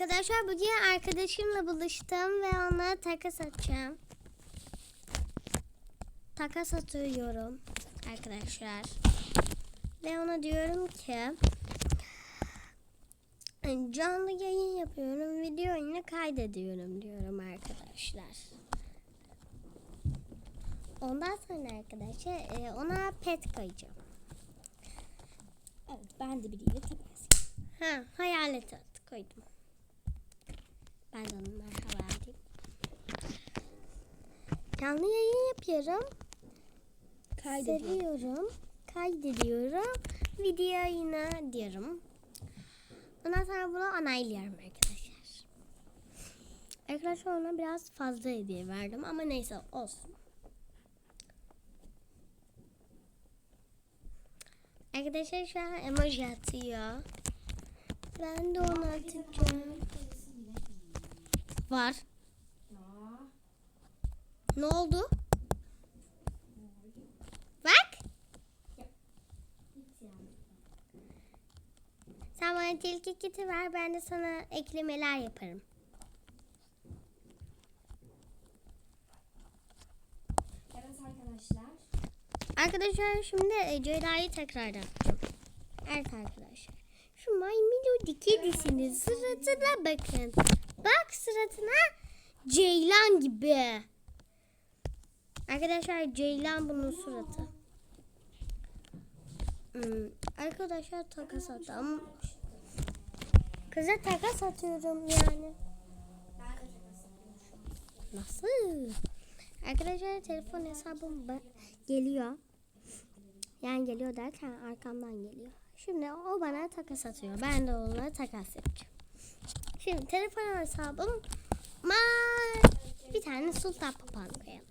Arkadaşlar bugün arkadaşımla buluştum ve ona takas atacağım. Takas atıyorum arkadaşlar. Ve ona diyorum ki canlı yayın yapıyorum, video oyunu kaydediyorum diyorum arkadaşlar. Ondan sonra arkadaşlar e, ona pet koyacağım. Evet ben de biriyle takas. Ha, hayalet at koydum. Ben de ona merhaba diyeyim. Canlı yayın yapıyorum. Kaydediyorum. Seviyorum. Kaydediyorum. Video yine diyorum. Ondan sonra bunu onaylıyorum arkadaşlar. Arkadaşlar ona biraz fazla hediye verdim ama neyse olsun. Arkadaşlar şu an emoji atıyor. Ben de onu atacağım. Var. Ne oldu? Bak. Sen bana tilki kiti ver ben de sana eklemeler yaparım. Evet arkadaşlar. Arkadaşlar şimdi e, Ceyda'yı tekrardan atacağım. Evet arkadaşlar. Şu maymunun kedisinin suratına bakın. Bak suratına ceylan gibi. Arkadaşlar ceylan bunun suratı. Hmm, arkadaşlar takas attım. Kıza takas atıyorum yani. Nasıl? Arkadaşlar telefon hesabım geliyor. Yani geliyor derken arkamdan geliyor. Şimdi o bana takas atıyor. Ben de ona takas yapacağım. Şimdi telefon hesabım bir tane sultan papağanı koyalım.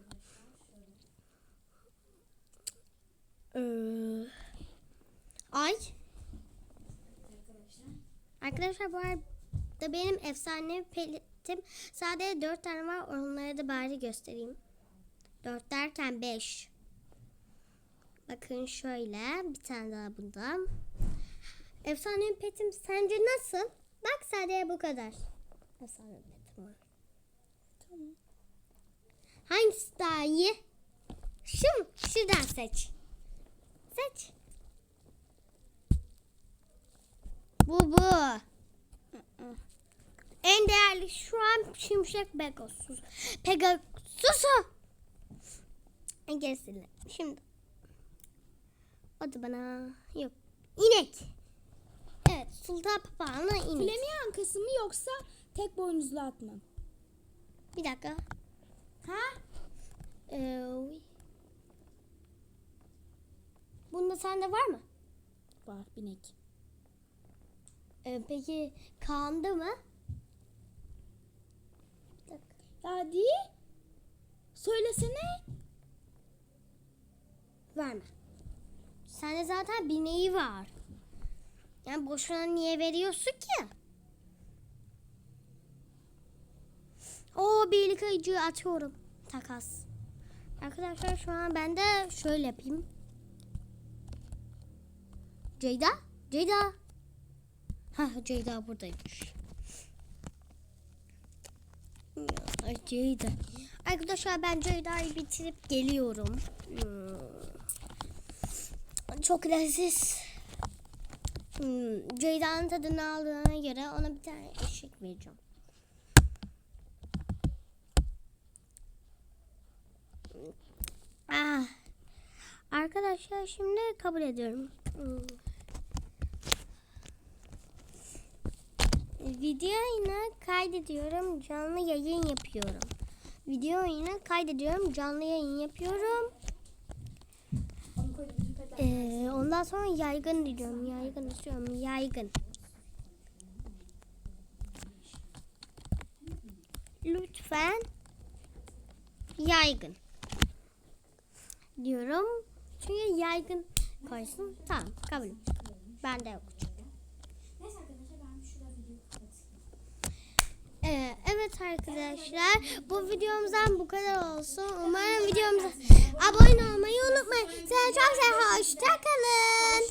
Ee, ay. Arkadaşlar bu arada benim efsane peletim sadece dört tane var. Onları da bari göstereyim. Dört derken beş. Bakın şöyle bir tane daha bundan. Efsane petim sence nasıl? Bak sadece bu kadar. Petim var. Tamam. Hangisi daha iyi? Şu mu? Şuradan seç. Seç. Bu bu. En değerli şu an şimşek Pegasus. Pegasus'u. Gerisiyle. Şimdi. O da bana yok. İnek. Sultan papağanla inek. Flemin ankası mı yoksa tek boynuzlu at mı? Bir dakika. Ha? Ee. Bunda sende var mı? Var binek. Ee, peki Kaan'da mı? Bir dakika. Hadi. Söylesene. Verme. Sende zaten bineği var. Yani boşuna niye veriyorsun ki? O birlik ayıcığı atıyorum. Takas. Arkadaşlar şu an ben de şöyle yapayım. Ceyda? Ceyda. Ha Ceyda buradaymış. Ya, Ceyda. Arkadaşlar ben Ceyda'yı bitirip geliyorum. Hmm. Çok leziz. Hmm, Ceyda'nın tadını aldığına göre ona bir tane eşek vereceğim. Ah. Arkadaşlar şimdi kabul ediyorum. Hmm. Video kaydediyorum. Canlı yayın yapıyorum. Video yine kaydediyorum. Canlı yayın yapıyorum. Ee, ondan sonra yaygın diyorum. Yaygın istiyorum. Yaygın. Lütfen yaygın diyorum. Çünkü yaygın koysun. Tamam kabul. Bende yok. Neyse arkadaşlar ben şurada videoyu kapatayım. Ee, evet arkadaşlar bu videomuzdan bu kadar olsun. Umarım videomuza abone olmayı unutmayın. Size çok seviyorum. Hoşçakalın.